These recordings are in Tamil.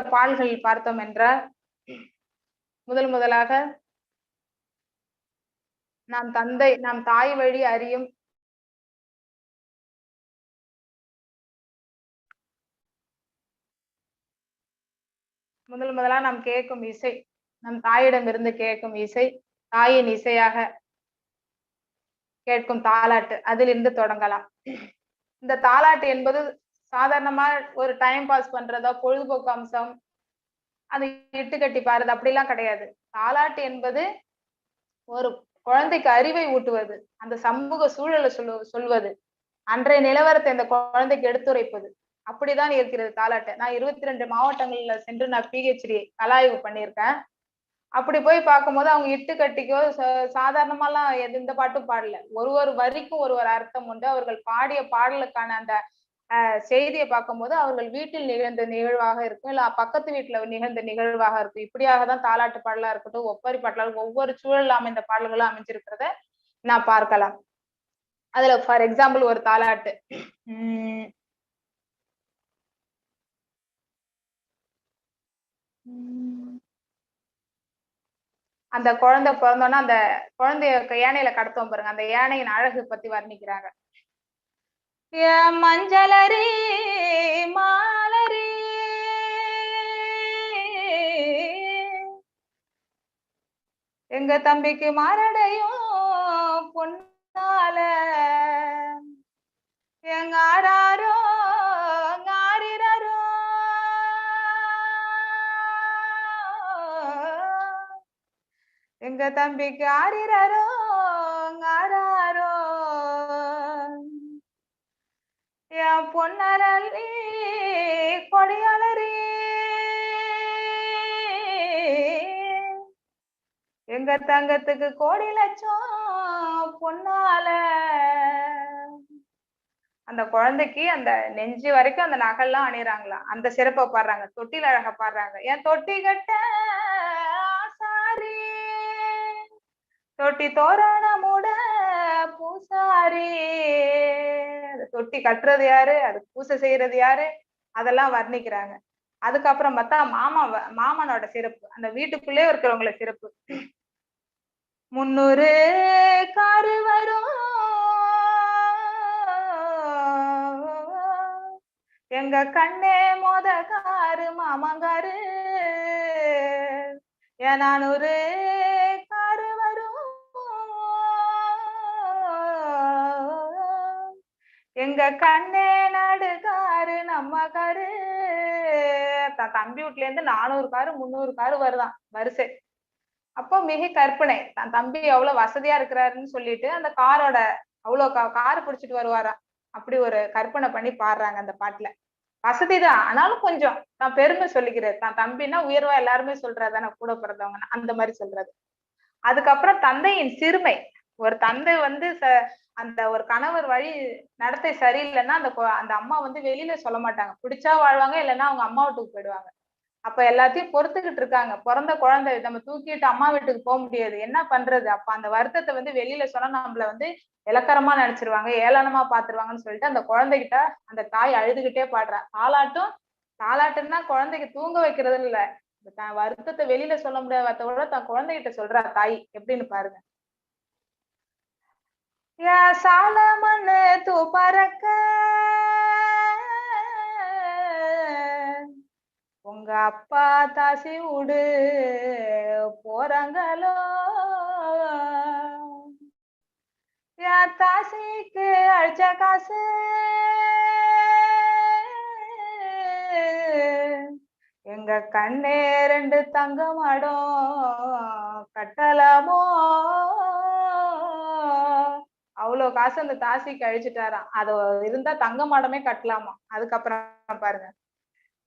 பால்கள் பார்த்தோம் என்றால் முதல் முதலாக நாம் தந்தை நாம் தாய் வழி அறியும் முதல் முதலா நாம் கேட்கும் இசை நம் தாயிடம் இருந்து கேட்கும் இசை தாயின் இசையாக கேட்கும் தாலாட்டு அதிலிருந்து தொடங்கலாம். இந்த தாலாட்டு என்பது சாதாரணமா ஒரு டைம் பாஸ் பண்றதோ பொழுதுபோக்கு அம்சம் அது இட்டு கட்டி பாருது அப்படிலாம் கிடையாது. தாலாட்டு என்பது ஒரு குழந்தைக்கு அறிவை ஊட்டுவது அந்த சமூக சூழலை சொல்லு சொல்வது. அன்றைய நிலவரத்தை இந்த குழந்தைக்கு எடுத்துரைப்பது. அப்படிதான் இருக்கிறது தாலாட்டு நான் இருபத்தி ரெண்டு மாவட்டங்கள்ல சென்று நான் பிஹெச்டி கலாய்வு பண்ணியிருக்கேன். அப்படி போய் பார்க்கும்போது அவங்க இட்டு கட்டிக்கோ சாதாரணமாலாம் எது இந்த பாட்டும் பாடல. ஒரு ஒரு வரிக்கும் ஒரு ஒரு அர்த்தம் உண்டு. அவர்கள் பாடிய பாடலுக்கான அந்த செய்தியை பார்க்கும்போது அவர்கள் வீட்டில் நிகழ்ந்த நிகழ்வாக இருக்கும். இல்ல பக்கத்து வீட்டுல நிகழ்ந்த நிகழ்வாக இருக்கும். இப்படியாக தான் தாலாட்டு பாடலா இருக்கட்டும் ஒப்பரி பாடலாக ஒவ்வொரு சூழல் அமைந்த பாடல்களும் அமைஞ்சிருக்கிறத நான் பார்க்கலாம். அதுல ஃபார் எக்ஸாம்பிள் ஒரு தாலாட்டு. உம் அந்த குழந்தை பிறந்தோன்னா அந்த குழந்தைய க- யானையில கடத்துவோம் பாருங்க. அந்த யானையின் அழகு பத்தி வர்ணிக்கிறாங்க. மஞ்சளரி மாலரி. எங்க தம்பிக்கு மாரடையும் பொன்னால. எங்க ஆறாரோ ஆரிரரோ எங்க தம்பிக்கு ஆரிரரோ பொன்னரளி கொடியலரி. எங்க தங்கத்துக்கு கோடி லட்சம் பொன்னால. அந்த குழந்தைக்கு அந்த நெஞ்சு வரைக்கும் அந்த நகைலாம் அணிறாங்களாம் அந்த சிறப்பை பாடுறாங்க தொட்டில் அழக பாடுறாங்க. என் தொட்டி கட்ட சாரி தொட்டி தோறானா பூசாரி. தொட்டி கட்டுறது யாரு? அது பூசை செய்யறது யாரு? அதெல்லாம் வர்ணிக்கிறாங்க. அதுக்கப்புறம் பார்த்தா மாமா மாமனோட சிறப்பு. அந்த வீட்டுக்குள்ளே இருக்கிறவங்கள சிறப்பு. முன்னூறு காரு வரும். எங்க கண்ணே மொத காரு மாமங்காரு. ஏ நானூறு எங்க கண்ணே நடுகாரு நம்ம காரு. தம்பி வீட்ல இருந்து நானூறு காரு முந்நூறு காரு வருதான் வரிசை. அப்போ மிக கற்பனை தன் தம்பி எவ்வளவு வசதியா இருக்கிறாருன்னு சொல்லிட்டு அந்த காரோட அவ்வளவு கா கார் பிடிச்சிட்டு வருவாராம். அப்படி ஒரு கற்பனை பண்ணி பாடுறாங்க அந்த பாட்டுல. வசதிதான் ஆனாலும் கொஞ்சம் நான் பெருமை சொல்லிக்கிறேன். தான் தம்பின்னா உயர்வா எல்லாருமே சொல்றதானே கூட பிறந்தவங்க அந்த மாதிரி சொல்றது. அதுக்கப்புறம் தந்தையின் சிறுமை. ஒரு தந்தை வந்து ச- அந்த ஒரு கணவர் வழி நடத்தை சரியில்லைன்னா அந்த கொ- அந்த அம்மா வந்து வெளியில சொல்ல மாட்டாங்க. பிடிச்சா வாழ்வாங்க இல்லைன்னா அவங்க அம்மா வீட்டுக்கு போயிடுவாங்க. அப்ப எல்லாத்தையும் பொறுத்துக்கிட்டு இருக்காங்க. பிறந்த குழந்தை நம்ம தூக்கிட்டு அம்மா வீட்டுக்கு போக முடியாது. என்ன பண்றது? அப்ப அந்த வருத்தத்தை வந்து வெளியில சொன்னா நம்மள வந்து இலக்கரமா நினைச்சிருவாங்க ஏளனமா பாத்துருவாங்கன்னு சொல்லிட்டு அந்த குழந்தைகிட்ட அந்த தாய் அழுதுகிட்டே பாடுறா. தாலாட்டும் தாலாட்டுன்னா குழந்தைக்கு தூங்க வைக்கிறது இல்ல தன் வருத்தத்தை வெளியில சொல்ல முடியாத விட கூட தன் குழந்தைகிட்ட சொல்றா தாய் எப்படின்னு பாருங்க. யா சால மண்ணு தூ பறக்க. உங்க அப்பா தாசி விடு போறாங்களோ? என் தாசிக்கு அழிச்ச காசு? எங்க கண்ணே ரெண்டு தங்க மாடம் கட்டலாமோ? அவ்வளவு காசு அந்த தாசி கழிச்சுட்டாராம் அது இருந்தா தங்க மாடமே கட்டலாமா அதுக்கப்புறம் பாருங்க.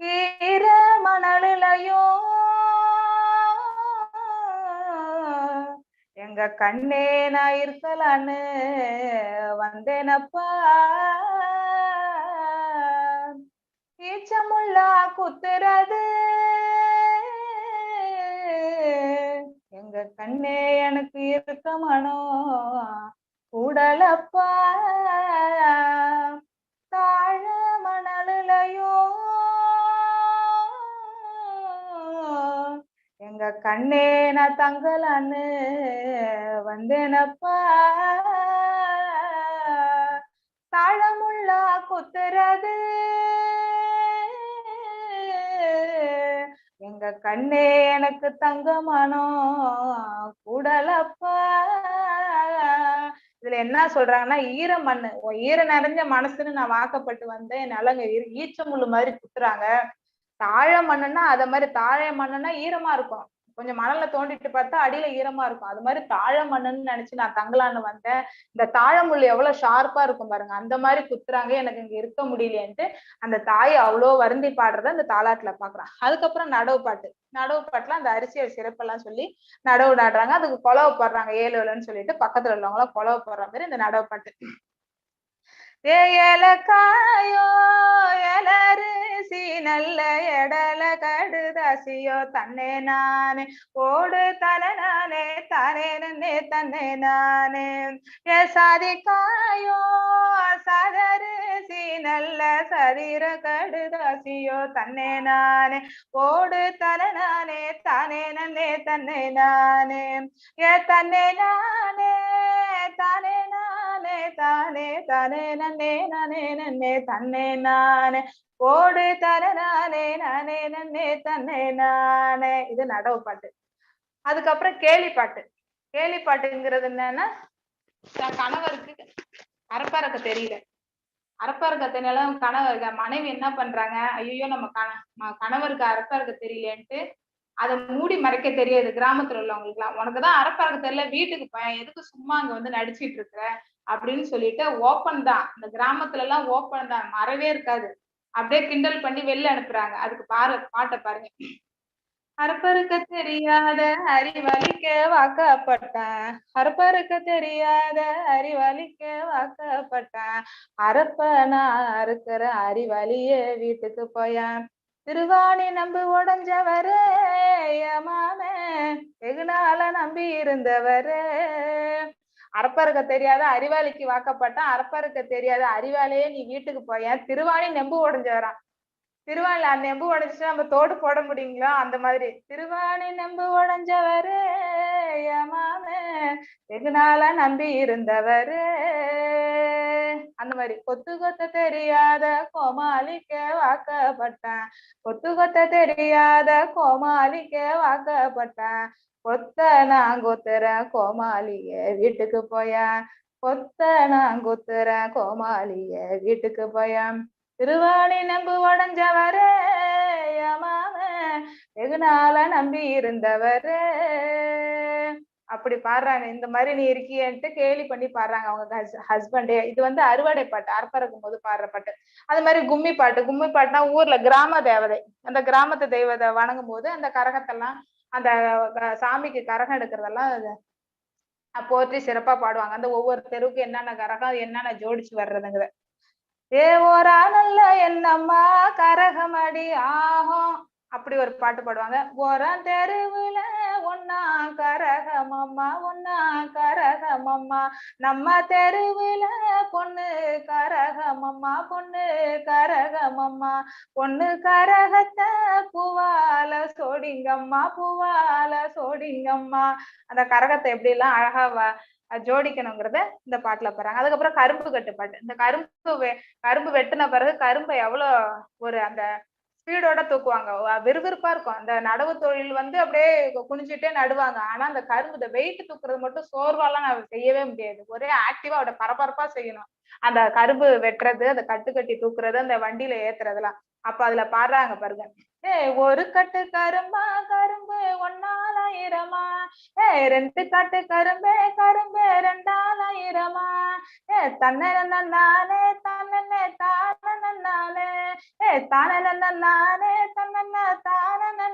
ஈர மணலையோ எங்க கண்ணே நான் இருக்கலான்னு வந்தேனப்பா. ஈச்சமுள்ளா குத்துறது எங்க கண்ணே எனக்கு இருக்க மனோ உடலப்பா. தாழ மணலையோ கண்ணே நான் தங்கலான்னு வந்தேனப்பா. தாழமுள்ளா குத்துறது. எங்க கண்ணே எனக்கு தங்கமானோ. கூடலப்பா இதுல என்ன சொல்றாங்கன்னா ஈர மண்ணு. ஈர நிறைஞ்ச மனசுன்னு நான் வாக்கப்பட்டு வந்தேன். என்னால அங்க ஈச்ச ஈச்சமுள்ளு மாதிரி குத்துறாங்க. தாழ மண்ணுன்னா அத மாதிரி தாழ மண்ணுன்னா ஈரமா இருக்கும். கொஞ்சம் மணல்ல தோண்டிட்டு பார்த்தா அடியில ஈரமா இருக்கும். அது மாதிரி தாழ மண்ணுன்னு நினைச்சு நான் தங்கலான்னு வந்தேன். இந்த தாழமுள் எவ்வளவு ஷார்ப்பா இருக்கும் பாருங்க. அந்த மாதிரி குத்துறாங்க. எனக்கு இங்க இருக்க முடியலையேன்ட்டு அந்த தாய் அவ்வளோ வருந்தி பாடுறத அந்த தாலாட்டுல பாக்குறான். அதுக்கப்புறம் நடவு பாட்டு. நடவு பாட்டுல அந்த அரிசியோட சிறப்பெல்லாம் சொல்லி நடவு நாடுறாங்க. அதுக்கு குலவை போடுறாங்க. ஏழு ஏழுன்னு சொல்லிட்டு பக்கத்துல உள்ளவங்களாம் எல்லாம் போடுற மாதிரி இந்த நடவு பாட்டு. ஏலக்காயோ எலரிசி நல்ல எடல கடுதாசியோ தன்னே நானே. ஓடு தல நானே தானே நன்னே தன்னே நானே. ஏ சாதிக்காயோ சதரிசி நல்ல சரீர கடுதாசியோ தன்னே நானே. ஓடு தல நானே தானே நன்னே தன்னே நானே. ஏ தன்னே நானே தானே நானே தானே தானே நன்னே நானே நன்னே தன்னே நானே. ஓடு தானே நானே நானே நன்னே தன்னே நானே. இது நடவு பாட்டு. அதுக்கப்புறம் கேலி பாட்டு. கேலி பாட்டுங்கிறது என்னன்னா தன் கணவருக்கு அரப்பறக்க தெரியல. அரப்பறக்க தெரியல கணவர் மனைவி என்ன பண்றாங்க? ஐயோ நம்ம கண கணவருக்கு அரப்பறக்க தெரியலன்ட்டு அதை மூடி மறைக்க தெரியாது கிராமத்துல உள்ளவங்களுக்கு எல்லாம் உனக்குதான் அரப்பறக்க தெரியல வீட்டுக்கு போய் எதுக்கு சும்மா அங்க வந்து நடிச்சிட்டு இருக்கிற? அப்படின்னு சொல்லிட்டு ஓப்பன் தான். இந்த கிராமத்துல எல்லாம் ஓப்பன் தான். மறவே இருக்காது. அப்படியே கிண்டல் பண்ணி வெளில அனுப்புறாங்க. அதுக்கு பாரு பாட்டை பாருங்க. அறுப்பறுக்க தெரியாத அறிவழிக்க வாக்கப்பட்டான். அறுப்பறுக்க தெரியாத அறிவலிக்க வாக்கப்பட்டான். அரப்பனா அறுக்கிற அறிவழியே வீட்டுக்கு போயான். திருவாணி நம்பு உடஞ்சவரே மாமே வெகு நம்பி இருந்தவரே. அரப்பறுக்க தெரியாத அறிவாளிக்கு வாக்கப்பட்டான் அரப்பறுக்க தெரியாத அறிவாளியே நீ வீட்டுக்கு போயேன் திருவாணி நெம்பு உடைஞ்சவரான் திருவாணி அந்த நெம்பு உடைச்சு நம்ம தோடு போட முடியுங்களா? அந்த மாதிரி. திருவாணி நெம்பு உடைஞ்சவரு மாமே. வெகு நாளா நம்பி இருந்தவரு. அந்த மாதிரி. கொத்து கொத்த தெரியாத கோமாளிக்க வாக்கப்பட்டேன். கொத்து கொத்த தெரியாத கோமாளிக்க வாக்கப்பட்டான். கொத்த நான் கொத்துற கோமாளிய வீட்டுக்கு போயா. கொத்த நான் கொத்துற கோமாளிய வீட்டுக்கு போயா. திருவாணி நம்பு உடஞ்சவரே மாம வெகு நம்பி இருந்தவரே அப்படி பாடுறாங்க. இந்த மாதிரி நீ இருக்கியன்ட்டு கேலி பண்ணி பாடுறாங்க அவங்க ஹஸ்பண்டே. இது வந்து அறுவடை பாட்டு அர்ப்பறக்கும் போது பாடுற பாட்டு. அது மாதிரி கும்மி பாட்டு. கும்மி பாட்டுனா ஊர்ல கிராம தேவதை. அந்த கிராமத்து தெய்வத்தை வணங்கும் போது அந்த கரகத்தெல்லாம் அந்த சாமிக்கு கரகம் எடுக்கிறதெல்லாம் போற்றி சிறப்பா பாடுவாங்க. அந்த ஒவ்வொரு தெருவுக்கு என்னென்ன கரகம் என்னென்ன ஜோடிச்சு வர்றதுங்கிற ஏ ஓரா நல்ல என்னம்மா கரகமடி ஆகும். அப்படி ஒரு பாட்டு பாடுவாங்க. ஓரா தெருவுல உன்னா கரகமம்மா உன்னா கரகமம்மா. நம்ம தெருவுல பொண்ணு கரகமம்மா பொண்ணு கரகமம்மா. பொண்ணு கரகத்தை பூவால சோடிங்கம்மா பூவால சோடிங்கம்மா. அந்த கரகத்தை எப்படி எல்லாம் அழகா ஜோடிக்கணுங்கிறத இந்த பாட்டுல போறாங்க அதுக்கப்புறம் கரும்பு கட்டுப்பாட்டு. இந்த கரும்பு வெ- கரும்பு வெட்டின பிறகு கரும்பை எவ்வளவு ஒரு அந்த ஸ்பீடோட தூக்குவாங்க. விறுவிறுப்பா இருக்கும். அந்த நடவு தொழில் வந்து அப்படியே கு- குனிஞ்சிட்டே நடுவாங்க. ஆனா அந்த கரும்பு இந்த வெயிட் தூக்குறது மட்டும் சோர்வாலாம் நான் செய்யவே முடியாது. ஒரே ஆக்டிவா அவட பரபரப்பா செய்யணும். அந்த கரும்பு வெட்டுறது அந்த கட்டு கட்டி தூக்குறது அந்த வண்டியில ஏத்துறதுலாம் அப்ப அதுல பாடுறாங்க பாருங்க. ஏ ஒரு கட்டு கரும்பா கரும்பு ஒன்னாலாயிரமா? ஏ ரெண்டு கட்டு கரும்பே கரும்பு ரெண்டாலாயிரமா? ஏ தன்ன நானே தன்னே தான நானே ஏ தான நானே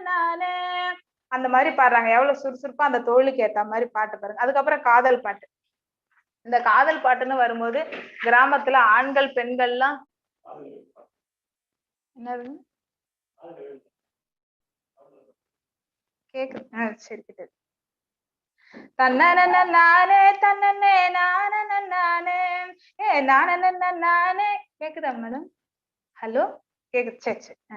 நானே அந்த மாதிரி பாடுறாங்க. எவ்வளவு சுறுசுறுப்பா அந்த தொழிலுக்கு ஏத்த மாதிரி பாட்டு பாருங்க. அதுக்கப்புறம் காதல் பாட்டு. இந்த காதல் பாட்டுன்னு வரும்போது கிராமத்துல ஆண்கள் பெண்கள்லாம் என்னது? கேக்குது. ஆஹ் சரி கேக்குது தன்னன நானே தன்னனே நானே ஏ நானன நானே கேக்குதா மேடம்? ஹலோ கேக்குது. சரி சரி. ஆ.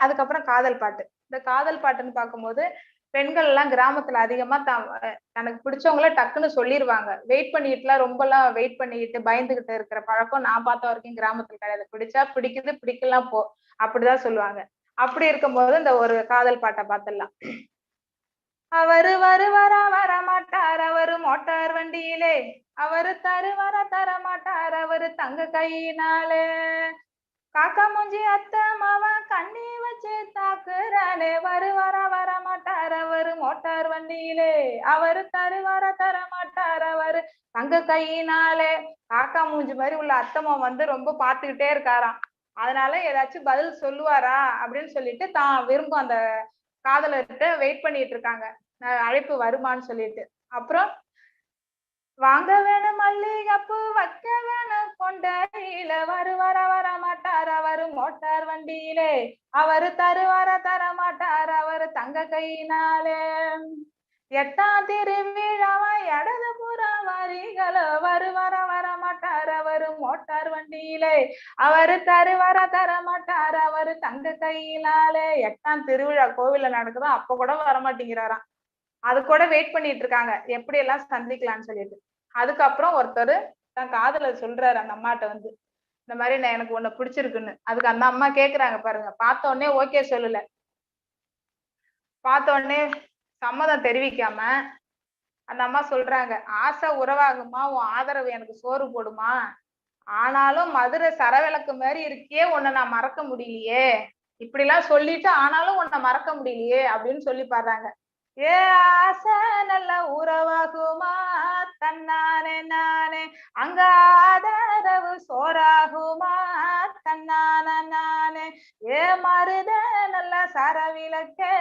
அதுக்கப்புறம் காதல் பாட்டு. இந்த காதல் பாட்டுன்னு பார்க்கும்போது பெண்கள் எல்லாம் கிராமத்துல அதிகமா தனக்கு பிடிச்சவங்கள டக்குன்னு சொல்லிருவாங்க. வெயிட் பண்ணிட்டுலாம் ரொம்ப எல்லாம் வெயிட் பண்ணிட்டு பயந்துகிட்டு இருக்கிற பழக்கம் நான் பார்த்த வரைக்கும் கிராமத்துல கிடையாது. பிடிச்சா பிடிக்குது பிடிக்கலாம் போ அப்படிதான் சொல்லுவாங்க. அப்படி இருக்கும்போது இந்த ஒரு காதல் பாட்டை பார்த்துடலாம். அவரு வருவாரா வர மாட்டார் அவரு மோட்டார் வண்டியிலே. அவரு தருவாரா தர மாட்டார் அவரு தங்க கையினாலே. காக்கா மூஞ்சி அத்தை மாவன் கண்ணி வச்சு தாக்குறானே வருவாரா வர மாட்டார் அவரு மோட்டார் வண்டியிலே. அவரு தருவாரா தர மாட்டார் அவரு தங்க கையினாலே. காக்கா மூஞ்சி மாதிரி உள்ள அத்தம்மா வந்து ரொம்ப பாத்துக்கிட்டே இருக்காராம். அதனால ஏதாச்சும் பதில் சொல்லுவாரா? அப்படின்னு சொல்லிட்டு தான் விரும்பும் அந்த காதலர்கிட்ட வெயிட் பண்ணிட்டு இருக்காங்க அழைப்பு வருமான்னு சொல்லிட்டு. அப்புறம் வாங்க வேணும் மல்லிகைப்பூ வைக்க வேணும் கொண்டையில வருவார வர மாட்டார் அவரு மோட்டார் வண்டியிலே. அவரு தருவார தர மாட்டார் அவரு தங்க கையினாலே. எட்டாம் திருவிழாவா இடது புற வரிகளோ வருவார வர மாட்டார். அவரு மோட்டார் வண்டியிலே. அவரு தருவார தர மாட்டார். அவரு தங்க கையிலாலே எட்டாம் திருவிழா கோவில்ல நடக்குதோ அப்ப கூட வர மாட்டேங்கிறாராம் அது கூட வெயிட் பண்ணிட்டு இருக்காங்க எப்படி எல்லாம் சந்திக்கலாம்னு சொல்லிட்டு. அதுக்கப்புறம் ஒருத்தர் தன் காதல சொல்றாரு அந்த அம்மாட்ட வந்து. இந்த மாதிரி நான் எனக்கு உன்னை பிடிச்சிருக்குன்னு. அதுக்கு அந்த அம்மா கேக்குறாங்க பாருங்க. பார்த்த உடனே ஓகே சொல்லல. பார்த்த உடனே சம்மதம் தெரிவிக்காம அந்த அம்மா சொல்றாங்க ஆசை உறவாகுமா? உன் ஆதரவு எனக்கு சோறு போடுமா? ஆனாலும் மதுரை சரவிளக்கு மாதிரி இருக்கே உன்னை நான் மறக்க முடியலையே. இப்படி எல்லாம் சொல்லிட்டு ஆனாலும் உன்னை மறக்க முடியலையே அப்படின்னு சொல்லி பாடுறாங்க. ஏ ஆசை நல்ல உறவாகுமா? தன்னானே நானே. அங்க ஆதரவு சோறாகுமா? தன்னான நானே. ஏ மருத நல்ல சரவிளக்கே?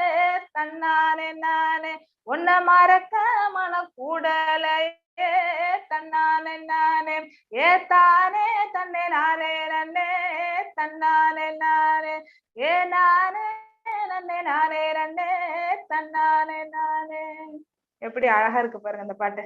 தன்னானே நானே. உன்னை மறக்க மன கூடலையே தன்னானே நானே. ஏ தானே தன்னே நானே நன்னே தன்னானே நானே. ஏ நானே நன்னே நானே நன்னே தன்னானே நானே. எப்படி அழகா இருக்கு பாருங்க அந்த பாட்டு.